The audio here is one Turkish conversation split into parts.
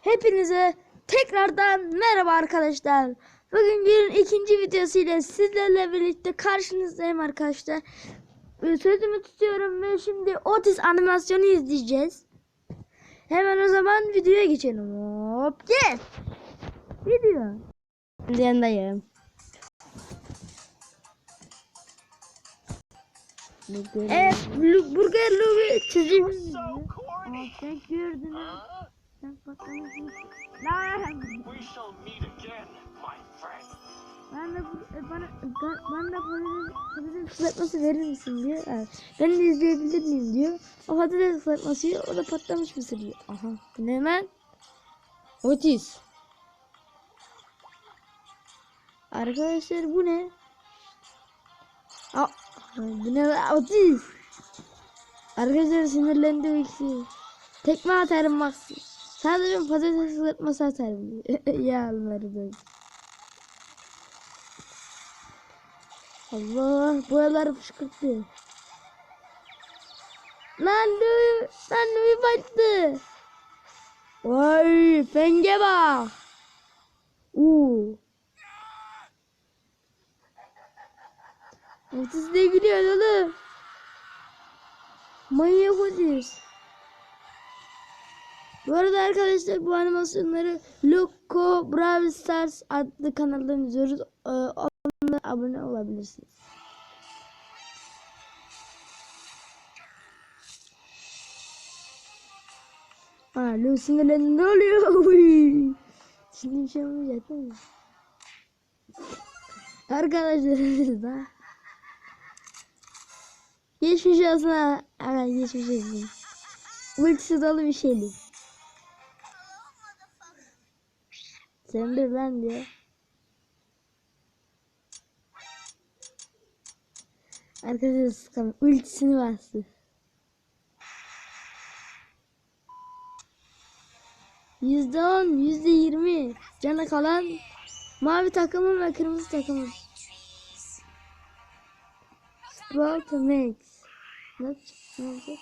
Hepinize tekrardan merhaba arkadaşlar. Bugün günün ikinci videosu ile sizlerle birlikte karşınızdayım arkadaşlar. Sözümü tutuyorum ve şimdi Otis animasyonu izleyeceğiz. Hemen o zaman videoya geçelim. Hop gel. Video. Yanındayım. Evet, Burger Louie çizim. Sen gördün mü? Sen patlamışsın. Lan! We shall meet again, my friend. Ben de bu, e, bana ben, de patates, patates kızartması verir misin diyor. Evet. Ben de izleyebilir miyim diyor. O patates kızartması yiyor. O da patlamış mısır diyor. Aha. Bu ne hemen? Otis. Arkadaşlar bu ne? Aa, bu ne? Otis. Arkadaşlar sinirlendi bu ikisi. Tekme atarım bak. Sadece patates kızartması atarım diyor. ya Allah'ım. da. Allah buralar fışkırttı. Lan Louis, lan Louis battı. Vay fenge bak. Uuu. Otis ne gülüyor oğlum? Manyak Otis. Bu arada arkadaşlar bu animasyonları Loco Brawl Stars adlı kanaldan izliyoruz. Ee, Onunla abone olabilirsiniz. Aa, Lucy'nin ne oluyor? Uy. Şimdi bir şey olmayacak değil mi? Arkadaşlar da geçmiş olsun ha. Evet geçmiş olsun. Ultisi dolu bir şeydi. Sen de ben diyor. Arkadaşlar sıkalım. Ultisini bastı. Yüzde on, yüzde yirmi. Cana kalan mavi takımın ve kırmızı takımın. Sprout Max. Ne ne olacak?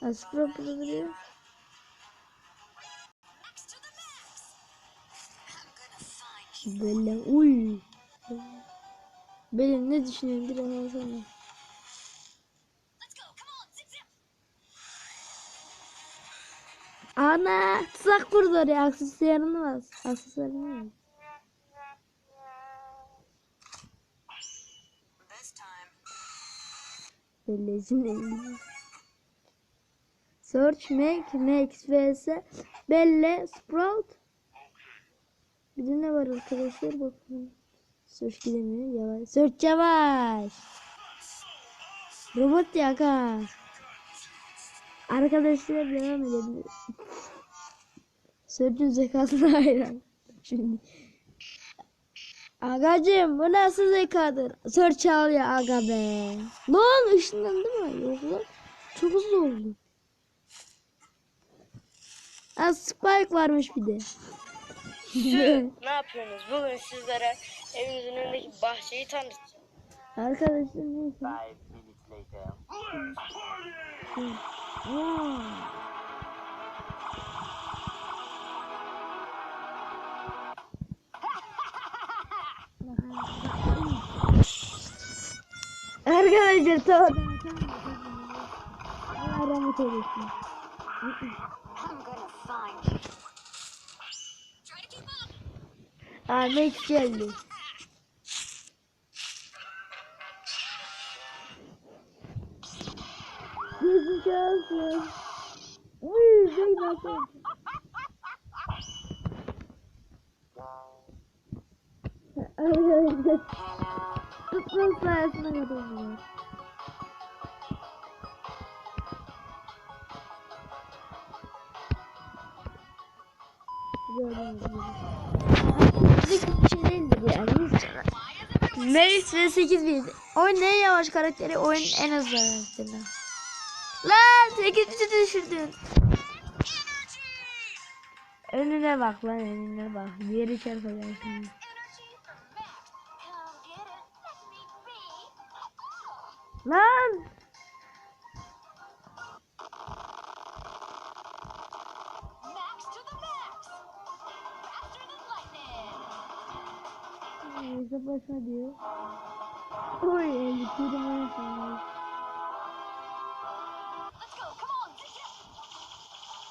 Ha, Sprout duruyor. Böyle uy. Benim ne düşünüyorsun bir an sonra. Ana tuzak kurdu oraya aksesuarını bas. Aksesuarını bas. Böyle şimdi. Search Max Max vs Belle Sprout. Bir de ne var arkadaşlar bakalım. Search gidemiyor yavaş. Search yavaş. Robot yaka. Arkadaşlar devam edebilir. Search'ün zekasına hayran. Şimdi. Agacım bu nasıl zekadır? Search alıyor aga be. Lan ışınlandı mı? Yok lan. Çok hızlı oldu. Ha Spike varmış bir de. ne yapıyorsunuz? Bugün sizlere evinizin önündeki bahçeyi tanıtacağım. Arkadaşlar neyse. Five minutes later. Arkadaşlar tamam. Allah rahmet eylesin. Aa Max geldi. Olsun. Uy, bey bakın. Arkadaşlar. Tutma sayesinde kazandılar. Gördüğünüz gibi. Meris ve 8 1. Oyun en yavaş karakteri, oyun en hızlı karakteri. Lan 8 düşürdün. Önüne bak lan önüne bak. Yeri çarpacağım şimdi. Lan! Hesaplaşma diyor. Oy elli kırım oynasın.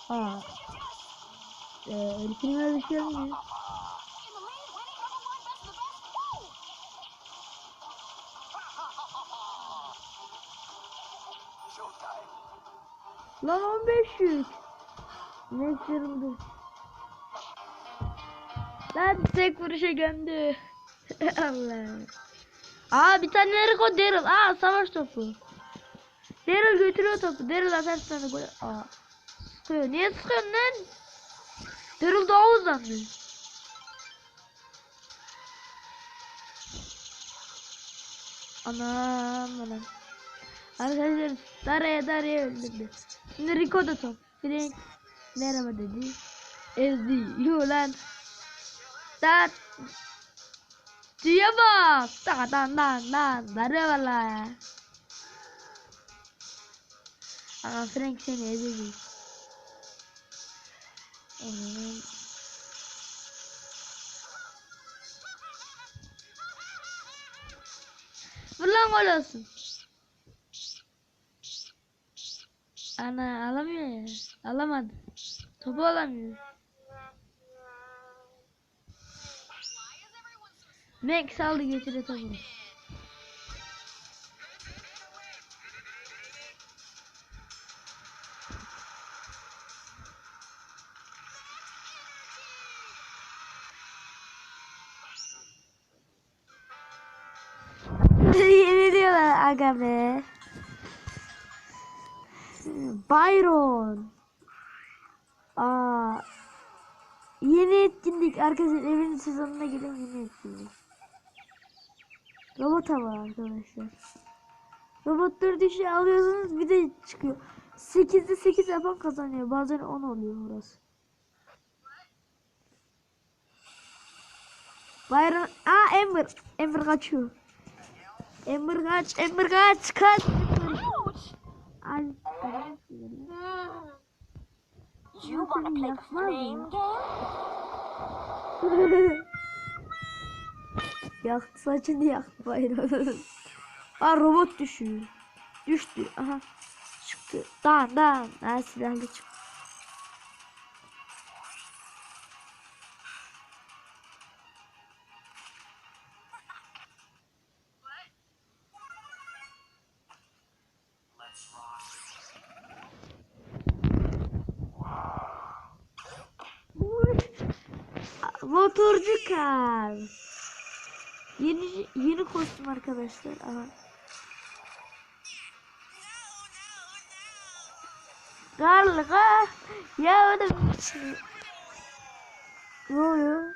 Aa. Ee, kırım bir şey olmuyor. Lan 15 yük. Ne dur. Lan tek vuruşa gömdü. Allah. Aa bir tane Eriko Daryl. Aa savaş topu. Daryl götürüyor topu. Daryl atar sana gol. Aa. Sıkıyor. Niye sıkıyorsun lan? Daryl daha uzandı. Anam anam. Arkadaşlar daraya daraya öldürdü. Şimdi Rico da top. Frank merhaba dedi. Ezdi. Yulan. Dat. Dia bak. Tak dan dan dan. Daraya valla. Ama Frank seni ezecek. Anam. Vur lan gol olsun. Ana alamıyor ya. Alamadı. Topu alamıyor. Max aldı topu. Yeniliyorlar aga be. Byron. Aa. Yeni etkinlik arkadaşlar evin sezonuna gelen yeni etkinlik. Robot hava arkadaşlar. Robot 4 işi alıyorsunuz bir de çıkıyor. 8'de 8 yapan kazanıyor. Bazen 10 oluyor burası. Byron. Aa Ember. Ember kaçıyor. Ember kaç. Ember kaç. Kaç. Ay. You wanna play the flame yaktı saçını yaktı bayrağı. Aa robot düşüyor. Düştü. Aha. Çıktı. Dan dan. Ha silahlı çıktı. Motorcu kar. Yeni yeni kostüm arkadaşlar. Aha. Karlı kar. Ya o da Ne oluyor?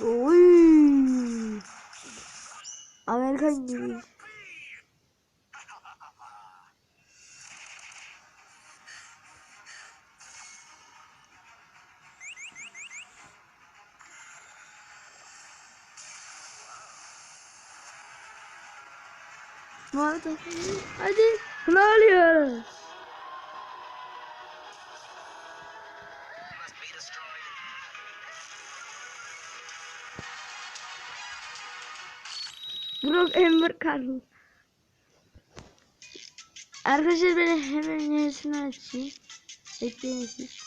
Oy. Amerikan gibi. Hadi. Hadi. Ne oluyor? Brock Ember Carlos. Arkadaşlar ben hemen yenisini açayım. Bekleyin siz.